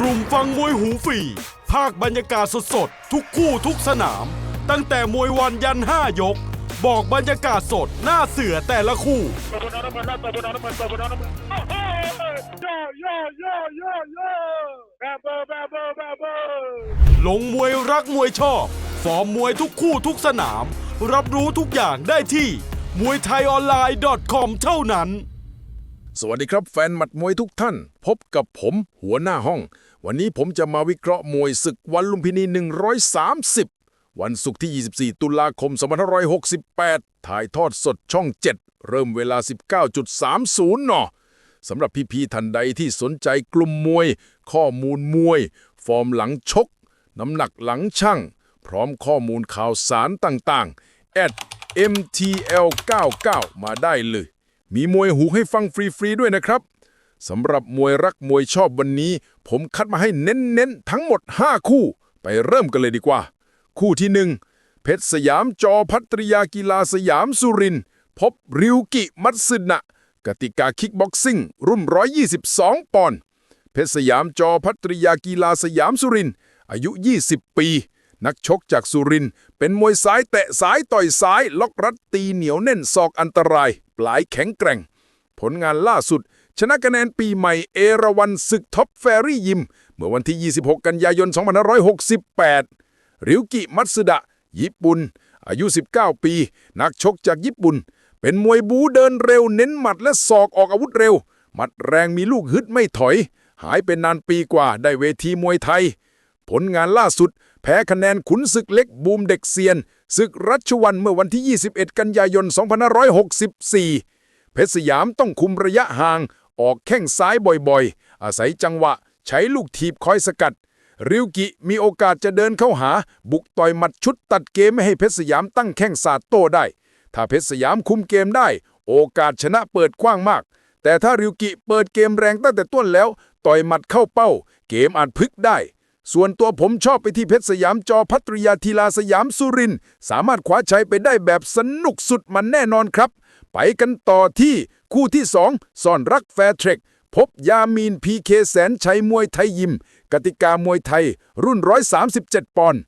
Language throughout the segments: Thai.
กลุ่มฟังมวยหูฟรีภาคบรรยากาศสดๆ ทุกคู่ทุกสนาม ตั้งแต่มวยวันยัน5ยก บอกบรรยากาศสดหน้าเสือแต่ละคู่ ลงมวยรักมวยชอบ ฟอร์มมวยทุกคู่ทุกสนาม รับรู้ทุกอย่างได้ที่มวยไทยออนไลน์ .com เท่านั้น สวัสดีครับแฟนหมัดมวยทุกท่าน พบกับผมหัวหน้าห้อง วันนี้ผมจะมาวิเคราะห์มวยศึกวันลุมพินี 130 วันศุกร์ที่ 24 ตุลาคม 2568 ถ่ายทอดสดช่อง 7 เริ่มเวลา 19.30นสำหรับพี่ๆท่านใดที่สนใจกลุ่มมวย ข้อมูลมวย ฟอร์มหลังชก น้ำหนักหลังช่างพร้อมข้อมูลข่าวสารต่างๆ at mtl99 มาได้เลย มีมวยหูให้ฟังฟรีๆด้วยนะครับสำหรับมวยรักมวยชอบวันนี้ ผมคัดมาให้เน้นๆ ทั้งหมด 5 คู่ ไปเริ่มกันเลยดีกว่า คู่ที่ 1 เพชรสยามจอพัตริยากีฬาสยามสุรินพบริวกิมัตสึนะกติกาคิกบ็อกซิ่งรุ่น 122 ปอนด์เพชรสยามจอพัตริยากีฬาสยามสุรินอายุ 20 ปี นักชกจากสุรินเป็นมวยซ้ายแตะซ้ายต่อยซ้าย ล็อกรัดตีเหนียวแน่นศอกอันตราย ปลายแข็งแกร่ง ผลงานล่าสุด ชนะคะแนนปีใหม่เอราวันศึกท็อปแฟรี่ยิม เมื่อวันที่ 26 กันยายน 2568 ริวกิมัตสึดะ ญี่ปุ่น อายุ 19 ปี นักชกจากญี่ปุ่น เป็นมวยบูเดินเร็วเน้นหมัดและศอกออกอาวุธเร็ว หมัดแรงมีลูกฮึดไม่ถอย หายเป็นนานปีกว่าได้เวทีมวยไทย ผลงานล่าสุด แพ้คะแนนขุนศึกเล็กบูมเด็กเซียน ศึกรัชวันเมื่อวันที่ 21 กันยายน 2564 เพชรสยามต้องคุมระยะห่าง ออกแข้งซ้ายบ่อยๆ อาศัยจังหวะใช้ลูกทีบคอยสกัด ริวกิมีโอกาสจะเดินเข้าหา บุกต่อยหมัดชุดตัดเกมไม่ให้เพชรสยามตั้งแข้งสาดโต้ได้ ถ้าเพชรสยามคุมเกมได้ โอกาสชนะเปิดกว้างมาก แต่ถ้าริวกิเปิดเกมแรงตั้งแต่ต้นแล้ว ต่อยหมัดเข้าเป้า เกมอาจพลิกได้ ส่วนตัวผมชอบไปที่เพชรสยามจอพัตริยาธีลาสยามสุริน สามารถคว้าชัยไปได้แบบสนุกสุดมันแน่นอนครับ ไปกันต่อที่คู่ที่ 2ซ่อนรักแฟร์เทรคพบยามีนพีเคแสนชัยมวยไทยยิม กติกามวยไทย รุ่น 137 ปอนด์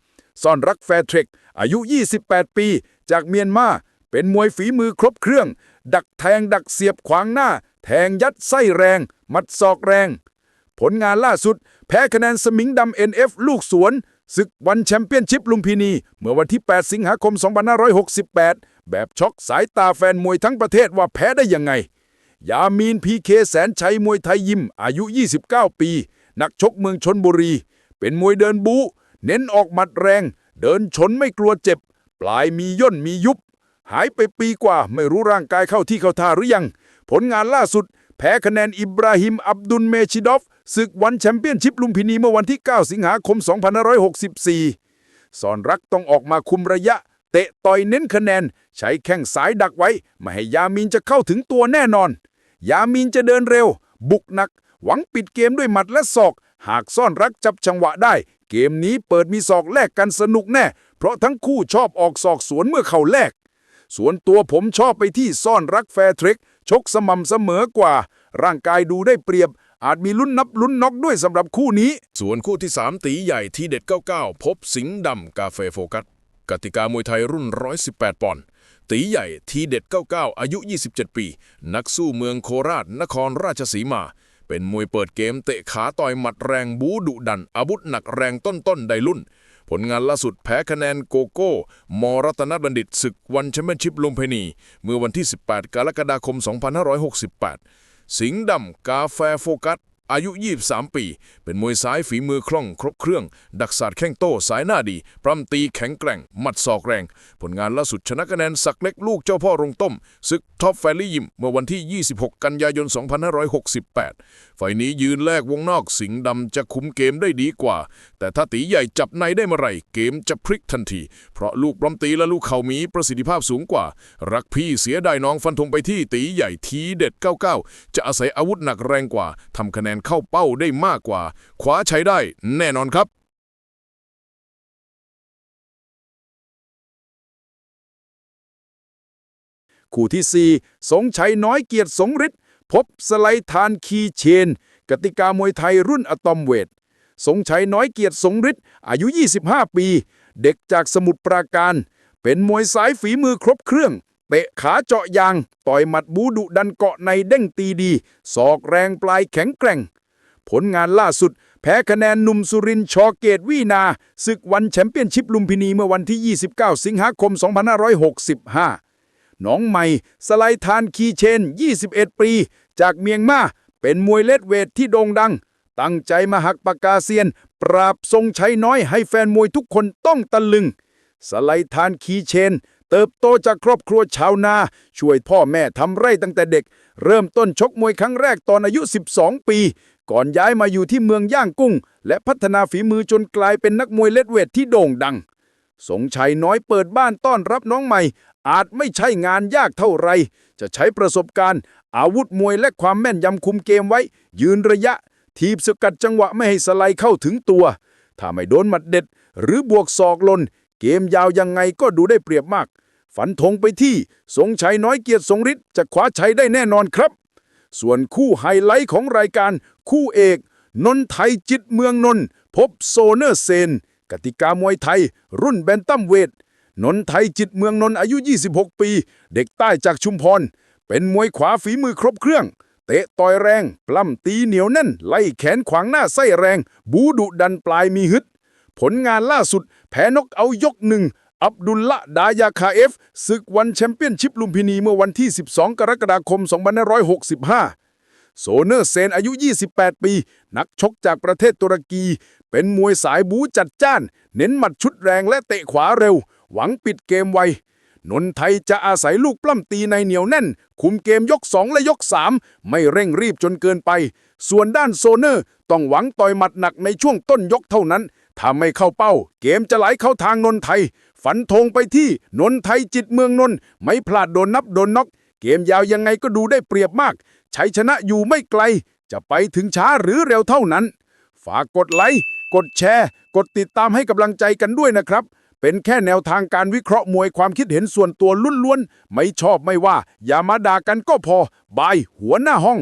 ซ่อนรักแฟร์เทรคอายุ 28 ปี จากเมียนมา เป็นมวยฝีมือครบเครื่อง ดักแทงดักเสียบขวางหน้า แทงยัดไส้แรง มัดศอกแรง ผลงานล่าสุด แพ้คะแนนสมิงดำ NF ลูกสวน ศึกวันแชมเปี้ยนชิพลุมพินี เมื่อวันที่ 8 สิงหาคม 2568 แบบช็อกสายตาแฟนมวยทั้งประเทศว่าแพ้ได้ยังไง ยามีนพีเคแสนชัยมวยไทยยิม อายุ 29 ปี นักชกเมืองชนบุรี เป็นมวยเดินบูเน้นออกหมัดแรง เดินชนไม่กลัวเจ็บ ปลายมีย่นมียุบ หายไปปีกว่าไม่รู้ร่างกายเข้าที่เข้าท่าหรือยัง ผลงานล่าสุด แพ้คะแนนอิบราฮิมอับดุลเมชิดอฟ ศึกวันแชมเปี้ยนชิพลุมพินีเมื่อวันที่ 9 สิงหาคม 2564 สอนรักต้องออกมาคุมระยะ เตะต่อยเน้นคะแนน ใช้แข้งซ้ายดักไว้ ไม่ให้ยามีนจะเข้าถึงตัวแน่นอน ยามีนจะเดินเร็ว บุกหนัก หวังปิดเกมด้วยหมัดและศอก หากซ่อนรักจับจังหวะได้ เกมนี้เปิดมีศอกแลกกันสนุกแน่ เพราะทั้งคู่ชอบออกศอกสวนเมื่อเข่าแลกส่วนตัวผมชอบไปที่ซ่อนรักแฟร์ทรคชกสม่ำเสมอกว่า ร่างกายดูได้เปรียบ อาจมีลุ้นนับลุ้นน็อกด้วยสำหรับคู่นี้ ส่วนคู่ที่ 3 ตีใหญ่ทีเด็ด 99 พบสิงห์ดำกาเฟโฟกัสกติกามวยไทยรุ่น 118 ปอนด์ตีใหญ่ทีเด็ด 99 อายุ 27 ปี นักสู้เมืองโคราช นครราชสีมา เป็นมวยเปิดเกมเตะขาต่อยหมัดแรงบูดุดัน อาวุธหนักแรงต้นๆ ไดรุ่น ผลงานล่าสุดแพ้คะแนนโกโก้ มรัตนบัณฑิตศึกวันแชมเปี้ยนชิพลุมพินี เมื่อวันที่ 18 กรกฎาคม 2568 สิงห์ดำกาแฟโฟกัส อายุ 23 ปี เป็นมวยซ้ายฝีมือคล่องครบเครื่อง ดักศาสตร์แข้งโต้สายหน้าดี ปรำตีแข็งแกร่ง หมัดศอกแรง ผลงานล่าสุดชนะคะแนนสักเล็กลูกเจ้าพ่อรงต้มศึกท็อปแฟรี่ยิม เมื่อวันที่ 26 กันยายน 2568ไฟล์นี้ยืนแลกวงนอกสิงห์ดำจะคุมเกมได้ดีกว่า แต่ถ้าตีใหญ่จับในได้เมื่อไหร่เกมจะพลิกทันที เพราะลูกปรำตีและลูกเข่ามีประสิทธิภาพสูงกว่า รักพี่เสียดายน้องฟันธงไปที่ตีใหญ่ทีเด็ด 99 จะอาศัยอาวุธหนักแรงกว่าทำคะแนนเข้าเป้าได้มากกว่าคว้าชัยได้แน่นอนครับคู่ที่ 4 สงชัยน้อยเกียรติสงฤทธิ์พบสไลทานคีเชน กติกามวยไทยรุ่นอะตอมเวท สงชัยน้อยเกียรติสงฤทธิ์อายุ 25 ปี เด็กจากสมุทรปราการ เป็นมวยสายฝีมือครบเครื่อง เตะขาเจาะยาง ต่อยหมัดบูดุดันเกาะในเด้งตีดี ศอกแรงปลายแข็งแกร่ง ผลงานล่าสุด แพ้คะแนนหนุ่มสุรินทร์ชอเกตวีนา ศึกวันแชมเปี้ยนชิพลุมพินีเมื่อวันที่ 29 สิงหาคม 2565 น้องใหม่ สไลทานคีเชน 21 ปี จากเมียงมาเป็นมวยเลดเวทที่โด่งดัง ตั้งใจมาหักปากกาเซียน ปราบทรงชัยน้อยให้แฟนมวยทุกคนต้องตะลึง สไลทานคีเชน เติบโตจากครอบครัวชาวนา ช่วยพ่อแม่ทำไร่ตั้งแต่เด็ก เริ่มต้นชกมวยครั้งแรกตอนอายุ 12 ปี ก่อนย้ายมาอยู่ที่เมืองย่างกุ้ง และพัฒนาฝีมือจนกลายเป็นนักมวยเลดเวทที่โด่งดัง สงชัยน้อยเปิดบ้านต้อนรับน้องใหม่ อาจไม่ใช่งานยากเท่าไร จะใช้ประสบการณ์ อาวุธมวยและความแม่นยำคุมเกมไว้ ยืนระยะ ทีบสกัดจังหวะไม่ให้สไลด์เข้าถึงตัว ถ้าไม่โดนหมัดเด็ด หรือบวกศอกลน เกมยาวยังไงก็ดูได้เปรียบมาก ฝันธงไปที่สงชัยน้อยเกียรติสงฤทธิ์จะคว้าชัยได้แน่นอนครับ ส่วนคู่ไฮไลท์ของรายการคู่เอก นนไทยจิตเมืองนนท์พบโซเนอร์เซน กติกามวยไทย รุ่นแบนตัมเวทนนไทยจิตเมืองนนท์อายุ 26 ปี เด็กใต้จากชุมพร เป็นมวยขวาฝีมือครบเครื่อง เตะต่อยแรง ปล้ำตีเหนียวแน่น ไล่แขนขวางหน้าไส้แรง บูดุดันปลายมีฮึด ผลงานล่าสุด แพ้นกเอายกหนึ่ง อับดุลละดายาคาเอฟศึกวันแชมเปี้ยนชิพลุมพินีเมื่อวันที่ 12 กรกฎาคม 2565 โซเนอร์เซนอายุ 28 ปี นักชกจากประเทศตุรกี เป็นมวยสายบูจัดจ้าน เน้นหมัดชุดแรงและเตะขวาเร็ว หวังปิดเกมไวนนไทยจะอาศัยลูกปล้ำตีในเหนียวแน่น คุมเกมยก 2 และยก 3 ไม่เร่งรีบจนเกินไป ส่วนด้านโซเนอร์ ต้องหวังต่อยหมัดหนักในช่วงต้นยกเท่านั้น ถ้าไม่เข้าเป้า เกมจะไหลเข้าทางนนไทย ฝันธงไปที่นนไทยจิตเมืองนนท์ไม่พลาดโดนนับโดนน็อก เกมยาวยังไงก็ดูได้เปรียบมากชัยชนะอยู่ไม่ไกล จะไปถึงช้าหรือเร็วเท่านั้น ฝากกดไลค์ กดแชร์ กดติดตามให้กำลังใจกันด้วยนะครับ เป็นแค่แนวทางการวิเคราะห์มวยความคิดเห็นส่วนตัวล้วนๆ ไม่ชอบไม่ว่า อย่ามาด่ากันก็พอบายหัวหน้าห้อง